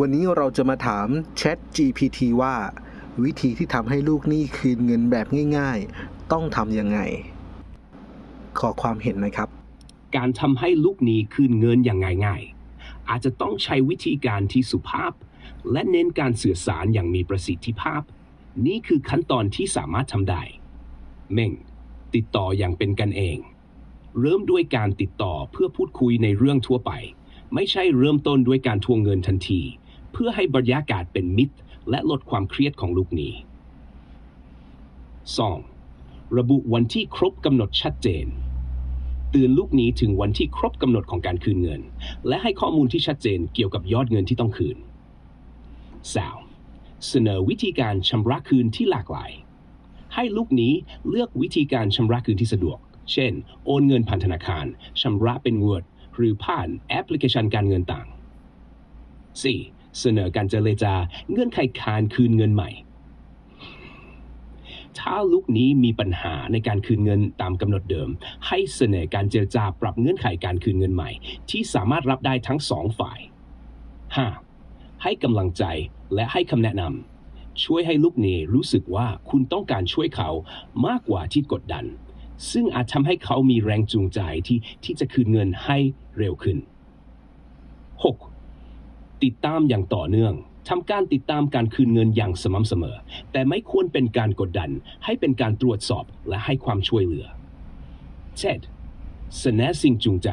วันนี้เราจะมาถาม Chat GPT ว่า วิธีที่ทำให้ลูกหนี้คืนเงินแบบง่าย ๆ ต้องทำยังไง ขอความเห็นนะครับ การทำให้ลูกหนี้คืนเงินอย่างง่ายๆ อาจจะต้องใช้วิธีการที่สุภาพ และเน้นการสื่อสารอย่างมีประสิทธิภาพ นี่คือขั้นตอนที่สามารถทำได้ เม่ง ติดต่ออย่างเป็นกันเอง เริ่มด้วยการติดต่อเพื่อพูดคุยในเรื่องทั่วไป ไม่ใช่เริ่มต้นด้วยการทวงเงินทันที เพื่อให้บรรยากาศเป็นมิตร และลดความเครียดของลูกหนี้ 2. ระบุวันที่ครบกำหนดชัดเจน เตือนลูกหนี้ถึงวันที่ครบกำหนดของการคืนเงิน และให้ข้อมูลที่ชัดเจนเกี่ยวกับยอดเงินที่ต้องคืน 3. เสนอวิธีการชำระคืนที่หลากหลาย ให้ลูกหนี้เลือกวิธีการชำระคืนที่สะดวก เช่น โอนเงินผ่านธนาคารชำระเป็นเงินหรือผ่านแอปพลิเคชันการเงินต่าง 4. เสนอการเจรจาเงื่อนไขการคืนเงินใหม่ ถ้าลูกนี้มีปัญหาในการคืนเงินตามกำหนดเดิม ให้เสนอการเจรจาปรับเงื่อนไขการคืนเงินใหม่ ที่สามารถรับได้ทั้งสองฝ่าย 5. ให้กำลังใจและให้คำแนะนำช่วยให้ลูกนี้รู้สึกว่าคุณต้องการช่วยเขามากกว่าที่กดดัน ซึ่งอาจทำให้เขามีแรงจูงใจที่ที่จะคืนเงินให้เร็วขึ้น 6. ติดตามอย่างต่อเนื่องทำการติดตามการคืนเงินอย่างสม่ำเสมอ แต่ไม่ควรเป็นการกดดัน ให้เป็นการตรวจสอบและให้ความช่วยเหลือเช่นเสนอสิ่งจูงใจ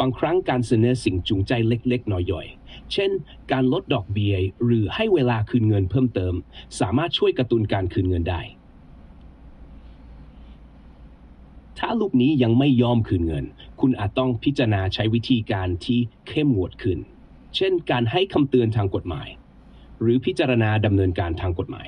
บางครั้งการเสนอสิ่งจูงใจเล็กๆ น้อยๆ เช่น การลดดอกเบี้ยหรือให้เวลาคืนเงินเพิ่มเติม สามารถช่วยกระตุ้นการคืนเงินได้ ถ้าลูกนี้ยังไม่ยอมคืนเงิน คุณอาจต้องพิจารณาใช้วิธีการที่เข้มงวดขึ้น เช่น การให้คำเตือนทางกฎหมาย หรือพิจารณาดำเนินการทางกฎหมาย